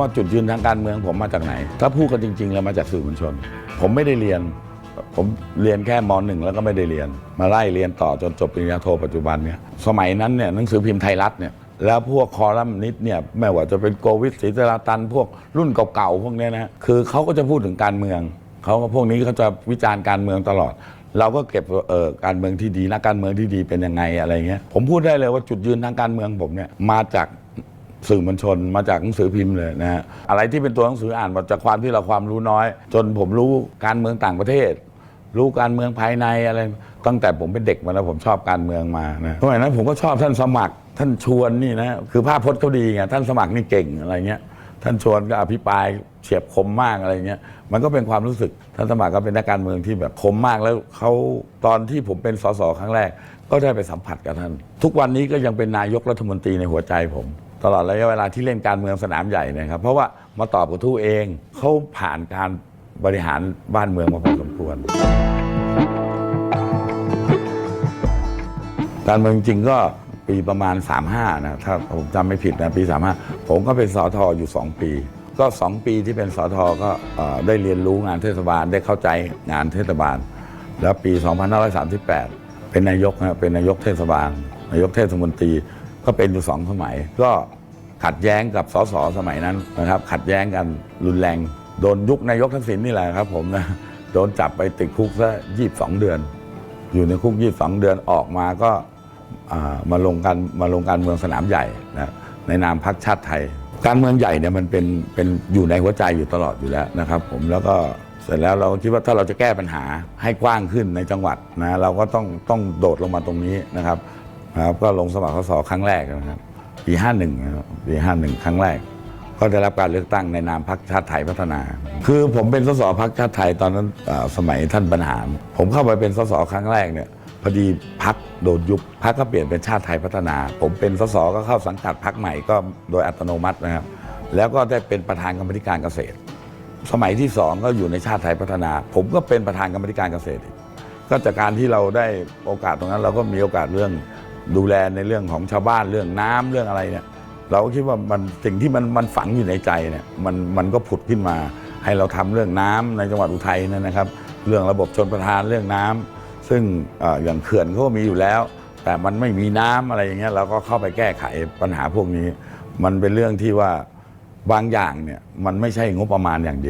ว่าจุดยืนทางการเมืองผมมาจากไหน ถ้าพูดกันจริงๆ แล้วมาจากสื่อมวลชน ผมไม่ได้เรียน ผมเรียนแค่มหนึ่งแล้วก็ไม่ได้เรียน มาไล่เรียนต่อจนจบปริญญาโทปัจจุบันเนี่ยสมัยนั้นเนี่ยหนังสือพิมพ์ไทยรัฐเนี่ยแล้วพวกคอลัมนิสต์เนี่ยไม่ว่าจะเป็นโกวิทศรีสราตัน พวกรุ่นเก่าๆพวกเนี้ยนะคือเขาก็จะพูดถึงการเมืองเขาก็พวกนี้เขาจะวิจารณ์การเมืองตลอด เราก็เก็บเอ่อการเมืองที่ดีนักการเมืองที่ดีเป็นยังไงอะไรเงี้ยผมพูดได้เลยว่าจุดยืนทางการเมืองผมเนี่ยมาจาก สื่อมวลชนมาจากหนังสือพิมพ์เลยนะฮะอะไรที่เป็นตัวหนังสืออ่านมาจากความที่เราความรู้น้อย จนผมรู้การเมืองต่างประเทศ รู้การเมืองภายในอะไร ตั้งแต่ผมเป็นเด็กมาแล้วผมชอบการเมืองมานะเพราะฉะนั้นผมก็ชอบท่านสมัคร ท่านชวนนี่นะคือภาพพจน์เขาดีไงท่านสมัครนี่เก่งอะไรเงี้ยท่านชวนก็อภิปรายเฉียบคมมากอะไรเงี้ย มันก็เป็นความรู้สึกท่านสมัครก็เป็นนักการเมืองที่แบบคมมากแล้วเขาตอนที่ผมเป็นสสครั้งแรก ก็ได้ไปสัมผัสกับท่าน ทุกวันนี้ก็ยังเป็นนายกรัฐมนตรีในหัวใจผม ตลอดระยะเวลาที่เล่นการเมืองสนามใหญ่เนะครับ เพราะว่ามาตอบกระทู้เองเขาผ่านการบริหารบ้านเมืองมาพอสมควร การเมืองจริงก็ปีประมาณ 35 นะถ้าผมจำไม่ผิดนะปี 35 ผมก็เป็นสอทออยู่ 2 ปี ก็ 2 ปีที่เป็นสอทอก็ได้เรียนรู้งานเทศบาลได้เข้าใจงานเทศบาล แล้วปี 2538 เป็นนายกนะเป็นนายกเทศบาล นายกเทศมนตรีก็เป็นอยู่สองสมัยก็ ขัดแย้งกับสสสมัยนั้นนะครับ ขัดแย้งกันรุนแรง โดนยุคนายกทักษิณนี่แหละครับผมนะโดนจับไปติดคุกซะ22เดือน อยู่ในคุก22เดือนออกมาก็มาลงการมาลงการเมืองสนามใหญ่นะในนามพรรคชาติไทย การเมืองใหญ่เนี่ยมันเป็นเป็นอยู่ในหัวใจอยู่ตลอดอยู่แล้วนะครับผมแล้วก็เสร็จแล้วเราคิดว่าถ้าเราจะแก้ปัญหาให้กว้างขึ้นในจังหวัดนะเราก็ต้องต้องโดดลงมาตรงนี้นะครับนะครับก็ลงสมัครสสครั้งแรกนะครับ ปี51นะครับปี51 ครั้งแรก ก็ได้รับการเลือกตั้งในนามพรรคชาติไทยพัฒนา คือผมเป็นสสพรรคชาติไทยตอนนั้นสมัยท่านบรรหารผมเข้าไปเป็นสสครั้งแรกเนี่ยพอดีพักโดนยุบพักก็เปลี่ยนเป็นชาติไทยพัฒนา ผมเป็นสสก็เข้าสังกัดพักใหม่ก็โดยอัตโนมัตินะครับ แล้วก็ได้เป็นประธานกรรมธิการเกษตร สมัยที่สองก็อยู่ในชาติไทยพัฒนา ผมก็เป็นประธานกรรมธิการเกษตร ก็จากการที่เราได้โอกาสตรงนั้น เราก็มีโอกาสเรื่อง ดูแลในเรื่องของชาวบ้านเรื่องน้ำเรื่องอะไรเนี่ย เราก็คิดว่ามันสิ่งที่มันมันฝังอยู่ในใจเนี่ยมันมันก็ผุดขึ้นมา ให้เราทำเรื่องน้ำในจังหวัดอุทัยเนยนนะครับ เรื่องระบบชนประทานเรื่องน้ำซึ่งอออย่างเขื่อนเขาก็มีอยู่แล้ว แต่มันไม่มีน้ำอะไรอย่างเงี้ยเราก็เข้าไปแก้ไขปัญหาพวกนี้ มันเป็นเรื่องที่ว่าบางอย่างเนี่ยมันไม่ใช่งบประมาณอย่างเดียว